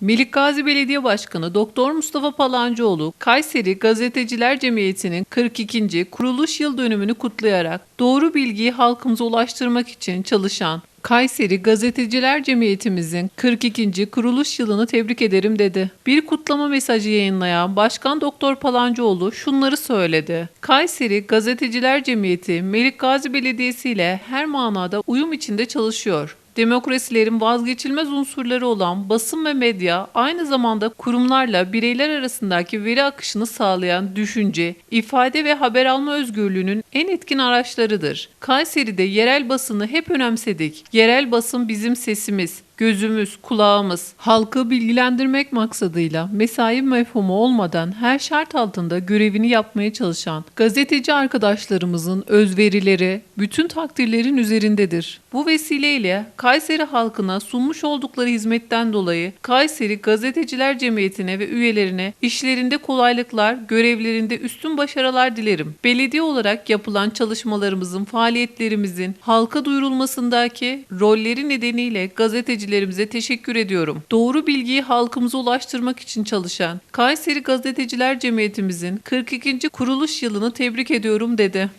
Melik Gazi Belediye Başkanı Doktor Mustafa Palancıoğlu, Kayseri Gazeteciler Cemiyeti'nin 42. kuruluş yıl dönümünü kutlayarak doğru bilgiyi halkımıza ulaştırmak için çalışan Kayseri Gazeteciler Cemiyetimizin 42. kuruluş yılını tebrik ederim dedi. Bir kutlama mesajı yayınlayan Başkan Doktor Palancıoğlu şunları söyledi. Kayseri Gazeteciler Cemiyeti Melik Gazi Belediyesi ile her manada uyum içinde çalışıyor. Demokrasilerin vazgeçilmez unsurları olan basın ve medya aynı zamanda kurumlarla bireyler arasındaki veri akışını sağlayan düşünce, ifade ve haber alma özgürlüğünün en etkin araçlarıdır. Kayseri'de yerel basını hep önemsedik. Yerel basın bizim sesimiz, gözümüz, kulağımız. Halkı bilgilendirmek maksadıyla mesai mefhumu olmadan her şart altında görevini yapmaya çalışan gazeteci arkadaşlarımızın özverileri bütün takdirlerin üzerindedir. Bu vesileyle Kayseri halkına sunmuş oldukları hizmetten dolayı Kayseri Gazeteciler Cemiyeti'ne ve üyelerine işlerinde kolaylıklar, görevlerinde üstün başarılar dilerim. Belediye olarak yapılan çalışmalarımızın, faaliyetlerimizin halka duyurulmasındaki rolleri nedeniyle gazetecilerimize teşekkür ediyorum. Doğru bilgiyi halkımıza ulaştırmak için çalışan Kayseri Gazeteciler Cemiyetimizin 42. kuruluş yılını tebrik ediyorum dedi.